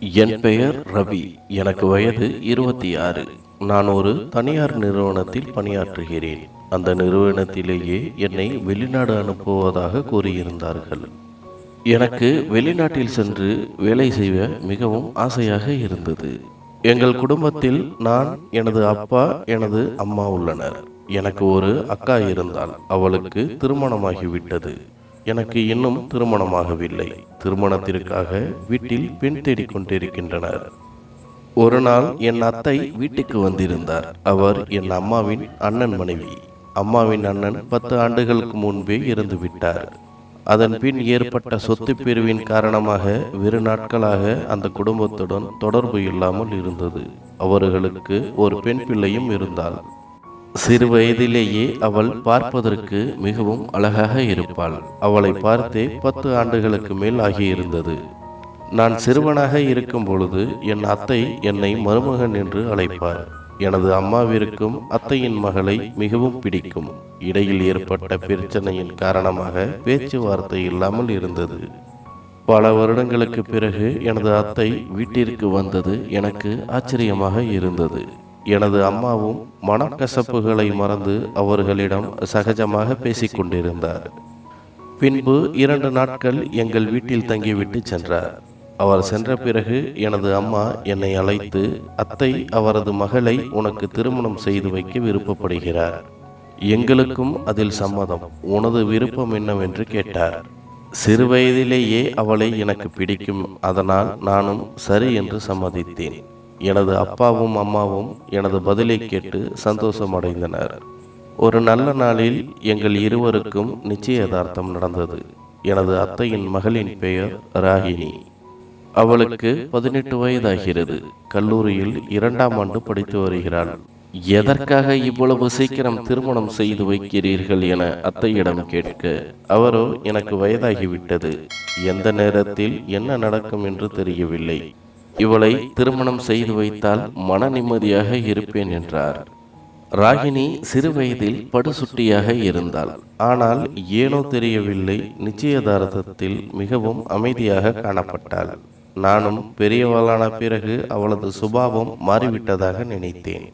என் பெயர் ரவி. எனக்கு வயது இருபத்தி ஆறு நான் ஒரு தனியார் நிறுவனத்தில் பணியாற்றுகிறேன். அந்த நிறுவனத்திலேயே என்னை வெளிநாடு அனுப்புவதாக கூறியிருந்தார்கள். எனக்கு வெளிநாட்டில் சென்று வேலை செய்ய மிகவும் ஆசையாக இருந்தது. எங்கள் குடும்பத்தில் நான் எனது அப்பா எனது அம்மா உள்ளனர். எனக்கு ஒரு அக்கா இருந்தால் அவளுக்கு திருமணமாகிவிட்டது. எனக்கு இன்னும் திருமணமாகவில்லை. திருமணத்திற்காக வீட்டில் பெண் தேடிக் கொண்டிருக்கின்றனர். ஒரு நாள் என் அத்தை வீட்டுக்கு வந்திருந்தார். அவர் என் அம்மாவின் அண்ணன் மனைவி. அம்மாவின் அண்ணன் பத்து ஆண்டுகளுக்கு முன்பே இறந்து விட்டார் அதன் பின் ஏற்பட்ட சொத்து பிரிவின் காரணமாக வெறு நாட்களாக அந்த குடும்பத்துடன் தொடர்பு இல்லாமல் இருந்தது. அவர்களுக்கு ஒரு பெண் பிள்ளையும் இருந்தாள். சிறு வயதிலேயே அவள் பார்ப்பதற்கு மிகவும் அழகாக இருப்பாள். அவளை பார்த்தே பத்து ஆண்டுகளுக்கு மேல் ஆகியிருந்தது. நான் சிறுவனாக இருக்கும் பொழுது என் அத்தை என்னை மருமகன் என்று அழைப்பார். எனது அம்மாவிற்கும் அத்தையின் மகளை மிகவும் பிடிக்கும். இடையில் ஏற்பட்ட பிரச்சனையின் காரணமாக பேச்சுவார்த்தை இல்லாமல் இருந்தது. பல வருடங்களுக்கு பிறகு எனது அத்தை வீட்டிற்கு வந்தது எனக்கு ஆச்சரியமாக இருந்தது. எனது அம்மாவும் மனக்கசப்புகளை மறந்து அவர்களிடம் சகஜமாக பேசிக் கொண்டிருந்தார் பின்பு இரண்டு நாட்கள் எங்கள் வீட்டில் தங்கிவிட்டு சென்றார். அவர் சென்ற பிறகு எனது அம்மா என்னை அழைத்து அத்தை அவரது மகளை உனக்கு திருமணம் செய்து வைக்க விருப்பப்படுகிறார். எங்களுக்கும் அதில் சம்மதம். உனது விருப்பம் என்னவென்று கேட்டார். சிறு வயதிலேயே அவளை எனக்கு பிடிக்கும். அதனால் நானும் சரி என்று சம்மதித்தேன். எனது அப்பாவும் அம்மாவும் எனது பதிலை கேட்டு சந்தோஷமடைந்தனர். ஒரு நல்ல நாளில் எங்கள் இருவருக்கும் நிச்சயதார்த்தம் நடந்தது. எனது அத்தையின் மகளின் பெயர் ராகினி. அவளுக்கு பதினெட்டு வயதாகிறது. கல்லூரியில் இரண்டாம் ஆண்டு படித்து வருகிறாள். எதற்காக இவ்வளவு சீக்கிரம் திருமணம் செய்து வைக்கிறீர்கள் என அத்தையிடம் கேட்க அவரோ எனக்கு வயதாகிவிட்டது. எந்த நேரத்தில் என்ன நடக்கும் என்று தெரியவில்லை. இவளை திருமணம் செய்து வைத்தால் மன நிம்மதியாக இருப்பேன் என்றார். ராகினி சிறு வயதில் படுசுட்டியாக இருந்தாள். ஆனால் ஏனோ தெரியவில்லை நிச்சயதார்த்தத்தில் மிகவும் அமைதியாக காணப்பட்டாள். நானும் பெரியவளான பிறகு அவளது சுபாவம் மாறிவிட்டதாக நினைத்தேன்.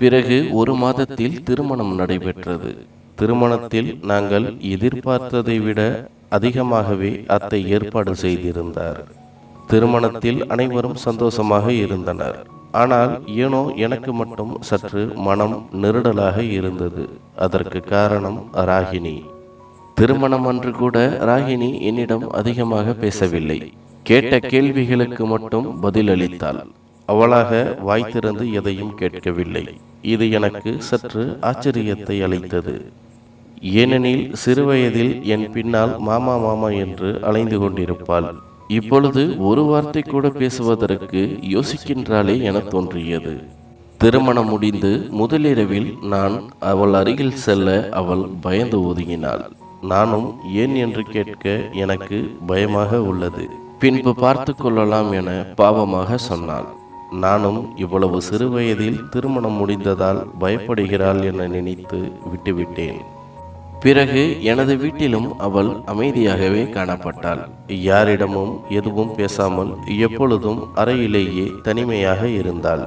பிறகு ஒரு மாதத்தில் திருமணம் நடைபெற்றது. திருமணத்தில் நாங்கள் எதிர்பார்த்ததை விட அதிகமாகவே அத்தை ஏற்பாடு செய்திருந்தார். திருமணத்தில் அனைவரும் சந்தோஷமாக இருந்தனர். ஆனால் ஏனோ எனக்கு மட்டும் சற்று மனம் நெருடலாக இருந்தது. அதற்கு காரணம் ராகினி திருமணம் அன்று கூட ராகினி என்னிடம் அதிகமாக பேசவில்லை. கேட்ட கேள்விகளுக்கு மட்டும் பதிலளித்தாள். அவளாக வாய் திறந்து எதையும் கேட்கவில்லை. இது எனக்கு சற்று ஆச்சரியத்தை அளித்தது. ஏனெனில் சிறுவயதில் என் பின்னால் மாமா மாமா என்று அலைந்து கொண்டிருப்பாள். இப்பொழுது ஒரு வார்த்தை கூட பேசுவதற்கு யோசிக்கின்றாளே என தோன்றியது. திருமணம் முடிந்து முதலிரவில் நான் அவள் அருகில் செல்ல அவள் பயந்து ஒதுங்கினாள். நானும் ஏன் என்று கேட்க எனக்கு பயமாக உள்ளது. பின்பு பார்த்து கொள்ளலாம் என பாவமாக சொன்னாள். நானும் இவ்வளவு சிறுவயதில் திருமணம் முடிந்ததால் பயப்படுகிறாள் என நினைத்து விட்டுவிட்டேன். பிறகு எனது வீட்டிலும் அவள் அமைதியாகவே காணப்பட்டாள். யாரிடமும் எதுவும் பேசாமல் எப்பொழுதும் அறையிலேயே தனிமையாக இருந்தாள்.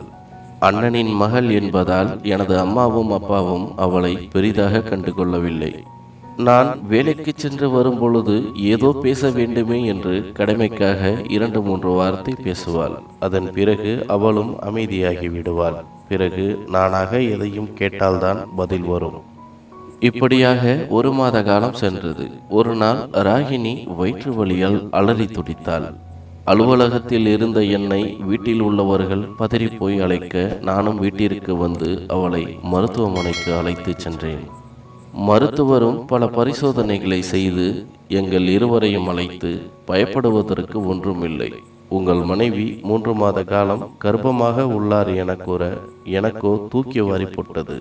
அண்ணனின் மகள் என்பதால் எனது அம்மாவும் அப்பாவும் அவளை பெரிதாக கண்டுகொள்ளவில்லை. நான் வேலைக்கு சென்று வரும்பொழுது ஏதோ பேச வேண்டுமே என்று கடமைக்காக இரண்டு மூன்று வார்த்தை பேசுவாள். அதன் பிறகு அவளும் அமைதியாகி விடுவாள். பிறகு நானாக எதையும் கேட்டால்தான் பதில் வரும். இப்படியாக ஒரு மாத காலம் சென்றது. ஒரு நாள் ராகினி வயிற்று வழியால் அலறி துடித்தாள். அலுவலகத்தில் இருந்த என்னை வீட்டில் உள்ளவர்கள் பதறி போய் அழைக்க நானும் வீட்டிற்கு வந்து அவளை மருத்துவமனைக்கு அழைத்து சென்றேன். மருத்துவரும் பல பரிசோதனைகளை செய்து எங்கள் இருவரையும் அழைத்து பயப்படுவதற்கு ஒன்றுமில்லை. உங்கள் மனைவி மூன்று மாத காலம் கர்ப்பமாக உள்ளார் என கூற எனக்கோ தூக்கி வாரி போட்டது.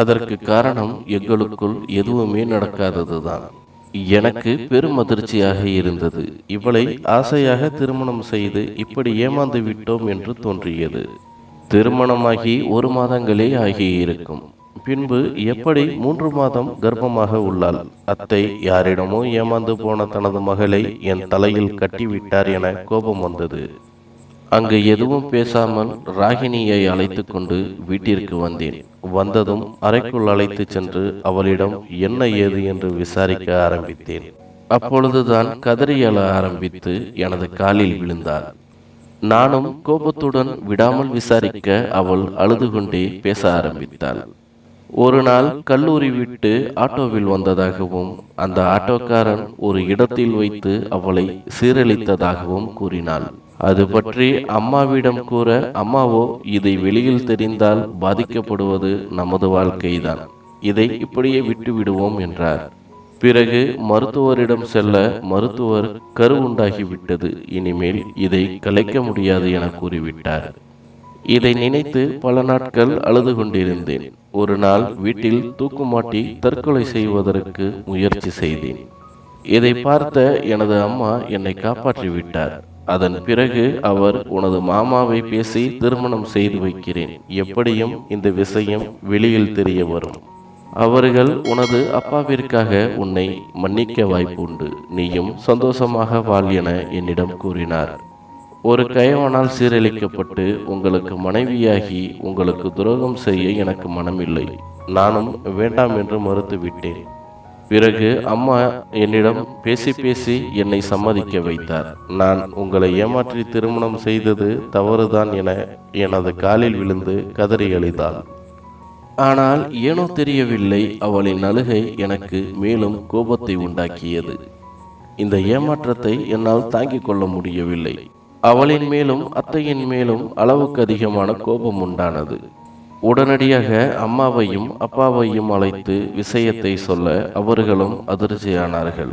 அதற்கு காரணம் எங்களுக்குள் எதுவுமே நடக்காததுதான். எனக்கு பெரும் அதிர்ச்சியாக இருந்தது. இவளை ஆசையாக திருமணம் செய்து இப்படி ஏமாந்து விட்டோம் என்று தோன்றியது. திருமணமாகி ஒரு மாதங்களே ஆகியிருக்கும். பின்பு எப்படி மூன்று மாதம் கர்ப்பமாக உள்ளாள்? அத்தை யாரிடமோ ஏமாந்து போன தனது மகளை என் தலையில் கட்டிவிட்டார் என கோபம் வந்தது. அங்கு எதுவும் பேசாமல் ராகினியை அழைத்து கொண்டு வீட்டிற்கு வந்தேன். வந்ததும் அறைக்குள் அழைத்து சென்று அவளிடம் என்ன ஏது? என்று விசாரிக்க ஆரம்பித்தேன். அப்பொழுதுதான் கதறி அழ ஆரம்பித்து எனது காலில் விழுந்தாள். நானும் கோபத்துடன் விடாமல் விசாரிக்க அவள் அழுது கொண்டே பேச ஆரம்பித்தாள். ஒரு நாள் கல்லூரி விட்டு ஆட்டோவில் வந்ததாகவும் அந்த ஆட்டோக்காரன் ஒரு இடத்தில் வைத்து அவளை சீரழித்ததாகவும் கூறினாள். அது பற்றி அம்மாவிடம் கூற அம்மாவோ இதை வெளியில் தெரிந்தால் பாதிக்கப்படுவது நமது வாழ்க்கைதான். இதை இப்படியே விட்டு விடுவோம் என்றார். பிறகு மருத்துவரிடம் செல்ல மருத்துவர் கருவுண்டாகிவிட்டது இனிமேல் இதை கலைக்க முடியாது என கூறிவிட்டார். இதை நினைத்து பல நாட்கள் அழுது கொண்டிருந்தேன். ஒரு நாள் வீட்டில் தூக்குமாட்டி தற்கொலை செய்வதற்கு முயற்சி செய்தேன். இதை பார்த்த எனது அம்மா என்னை காப்பாற்றி விட்டார் அதன் பிறகு அவர் உனது மாமாவை பேசி திருமணம் செய்து வைக்கிறேன். எப்படியும் இந்த விஷயம் வெளியில் தெரிய வரும். அவர்கள் உனது அப்பாவிற்காக உன்னை மன்னிக்க வாய்ப்பு உண்டு நீயும் சந்தோஷமாக வாழ் என என்னிடம் கூறினார். ஒரு கயவனால் சீரழிக்கப்பட்டு உங்களுக்கு மனைவியாகி உங்களுக்கு துரோகம் செய்ய எனக்கு மனமில்லை. நானும் வேண்டாம் என்று மறுத்துவிட்டேன். பிறகு அம்மா என்னிடம் பேசி பேசி என்னை சம்மதிக்க வைத்தார். நான் உங்களை ஏமாற்றி திருமணம் செய்தது தவறுதான் என எனது காலில் விழுந்து கதறி அழித்தாள் ஆனால் ஏனோ தெரியவில்லை அவளின் அழுகை எனக்கு மேலும் கோபத்தை உண்டாக்கியது. இந்த ஏமாற்றத்தை என்னால் தாங்கிக் கொள்ள முடியவில்லை. அவளின் மேலும் அத்தையின் மேலும் அளவுக்கு அதிகமான கோபம் உண்டானது. உடனடியாக அம்மாவையும் அப்பாவையும் அழைத்து விஷயத்தை சொல்ல அவர்களும் அதிர்ச்சியானார்கள்.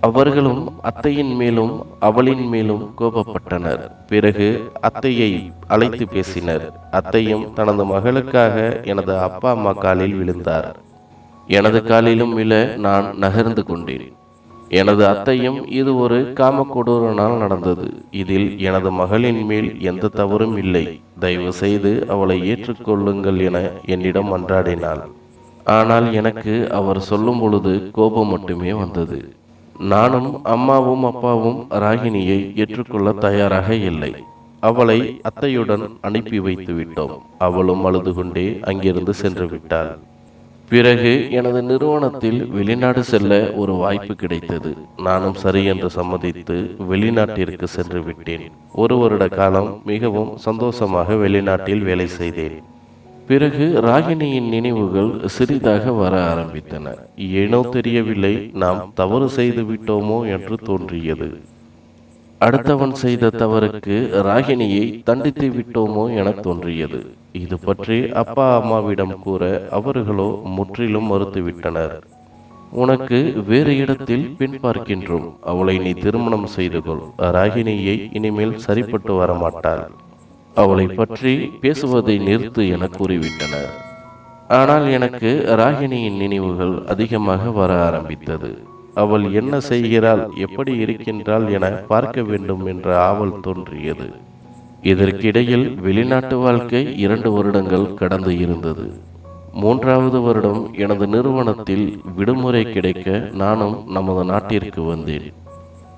அவர்களும் அத்தையின் மேலும் அவளின் மேலும் கோபப்பட்டனர். பிறகு அத்தையை அழைத்து பேசினர். அத்தையும் தனது மகளுக்காக எனது அப்பா அம்மா காலில் விழுந்தார். எனது காலிலும் விழ நான் நகர்ந்து கொண்டேன். எனது அத்தையும் இது ஒரு காம கொடூரனால் நடந்தது. இதில் எனது மகளின் மேல் எந்த தவறும் இல்லை. தயவு செய்து அவளை ஏற்றுக்கொள்ளுங்கள் என என்னிடம் மன்றாடினாள் ஆனால் எனக்கு அவர் சொல்லும் பொழுது கோபம் மட்டுமே வந்தது. நானும் அம்மாவும் அப்பாவும் ராகினியை ஏற்றுக்கொள்ள தயாராக இல்லை. அவளை அத்தையுடன் அனுப்பி வைத்து விட்டோம் அவளும் அழுது கொண்டே அங்கிருந்து சென்று விட்டாள். பிறகு எனது நிறுவனத்தில் வெளிநாடு செல்ல ஒரு வாய்ப்பு கிடைத்தது. நானும் சரி என்று சம்மதித்து வெளிநாட்டிற்கு சென்று விட்டேன். ஒரு வருட காலம் மிகவும் சந்தோஷமாக வெளிநாட்டில் வேலை செய்தேன். பிறகு ராகினியின் நினைவுகள் சிறிதாக வர ஆரம்பித்தன. ஏனோ தெரியவில்லை நாம் தவறு செய்து விட்டோமோ என்று தோன்றியது. அடுத்தவன் செய்த தவறுக்கு ராகினியை தண்டித்து விட்டோமோ என தோன்றியது. இது பற்றி அப்பா அம்மாவிடம் கூற அவர்களோ முற்றிலும் மறுத்துவிட்டனர். உனக்கு வேறு இடத்தில் பின் பார்க்கின்றோம். அவளை நீ திருமணம் செய்து கொள். ராகினியை இனிமேல் சரிப்பட்டு வரமாட்டாள். அவளை பற்றி பேசுவதை நிறுத்து என கூறிவிட்டனர். ஆனால் எனக்கு ராகினியின் நினைவுகள் அதிகமாக வர ஆரம்பித்தது. அவள் என்ன செய்கிறாள் எப்படி இருக்கின்றாள் என பார்க்க வேண்டும் என்ற ஆவல் தோன்றியது. இதற்கிடையில் வெளிநாட்டு வாழ்க்கை இரண்டு வருடங்கள் கடந்து இருந்தது. மூன்றாவது வருடம் எனது நிறுவனத்தில் விடுமுறை கிடைக்க நானும் நமது நாட்டிற்கு வந்தேன்.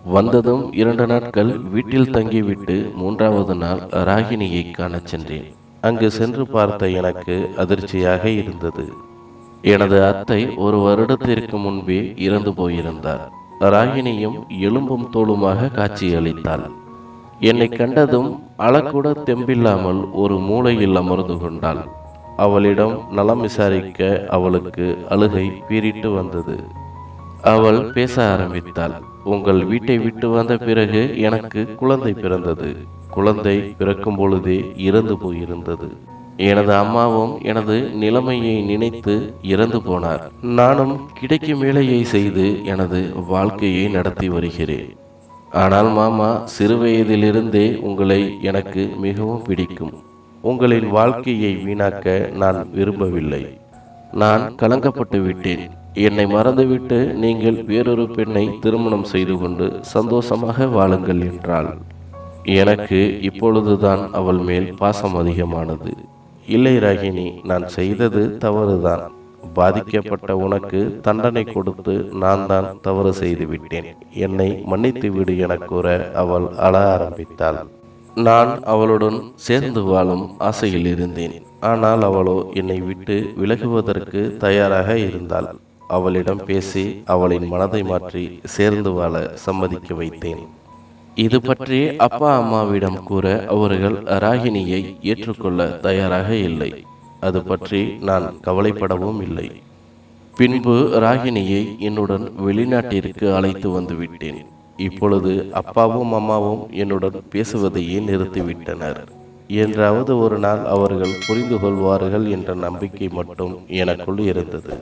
வந்ததும் இரண்டு நாட்கள் வீட்டில் தங்கிவிட்டு மூன்றாவது நாள் ராகினியை காணச் சென்றேன். அங்கு சென்று பார்த்த எனக்கு அதிர்ச்சியாக இருந்தது. எனது அத்தை ஒரு வருடத்திற்கு முன்பே இறந்து போயிருந்தார். ராகினியும் எலும்பும் தோளுமாக காட்சியளித்தாள். என்னை கண்டதும் அழக்கூட தெம்பில்லாமல் ஒரு மூலையில் அமர்ந்து கொண்டாள். அவளிடம் நலம் விசாரிக்க அவளுக்கு அழுகை பீறிட்டு வந்தது. அவள் பேச ஆரம்பித்தாள் உங்கள் வீட்டை விட்டு வந்த பிறகு எனக்கு குழந்தை பிறந்தது. குழந்தை பிறக்கும் பொழுதே இறந்து போயிருந்தது. எனது அம்மாவும் எனது நிலைமையை நினைத்து இறந்து போனார். நானும் கிடைக்கும் வேலையை செய்து எனது வாழ்க்கையை நடத்தி வருகிறேன். ஆனால் மாமா சிறுவயதிலிருந்தே உங்களை எனக்கு மிகவும் பிடிக்கும். உங்களின் வாழ்க்கையை வீணாக்க நான் விரும்பவில்லை. நான் கலங்கப்பட்டு விட்டேன். என்னை மறந்துவிட்டு நீங்கள் வேறொரு பெண்ணை திருமணம் செய்து கொண்டு சந்தோஷமாக வாழுங்கள் என்றாள். எனக்கு இப்பொழுதுதான் அவள் மேல் பாசம் அதிகமானது. இல்லை ராகினி நான் செய்தது தவறுதான். பாதிக்கப்பட்ட உனக்கு தண்டனை கொடுத்து நான் தான் தவறு செய்து விட்டேன். என்னை மன்னித்து விடு என கூற அவள் அழ ஆரம்பித்தாள். நான் அவளுடன் சேர்ந்து வாழும் ஆசையில் இருந்தேன். ஆனால் அவளோ என்னை விட்டு விலகுவதற்கு தயாராக இருந்தாள். அவளிடம் பேசி அவளின் மனதை மாற்றி சேர்ந்து வாழ சம்மதிக்க வைத்தேன். இது பற்றி அப்பா அம்மாவிடம் கூற அவர்கள் ராகினியை ஏற்றுக்கொள்ள தயாராக இல்லை. அது பற்றி நான் கவலைப்படவும் இல்லை. பின்பு ராகினியை என்னுடன் வெளிநாட்டிற்கு அழைத்து வந்து விட்டேன் இப்பொழுது அப்பாவும் அம்மாவும் என்னுடன் பேசுவதையே நிறுத்திவிட்டனர். என்றாவது ஒரு நாள் அவர்கள் புரிந்து கொள்வார்கள் என்ற நம்பிக்கை மட்டும் எனக்குள் இருந்தது.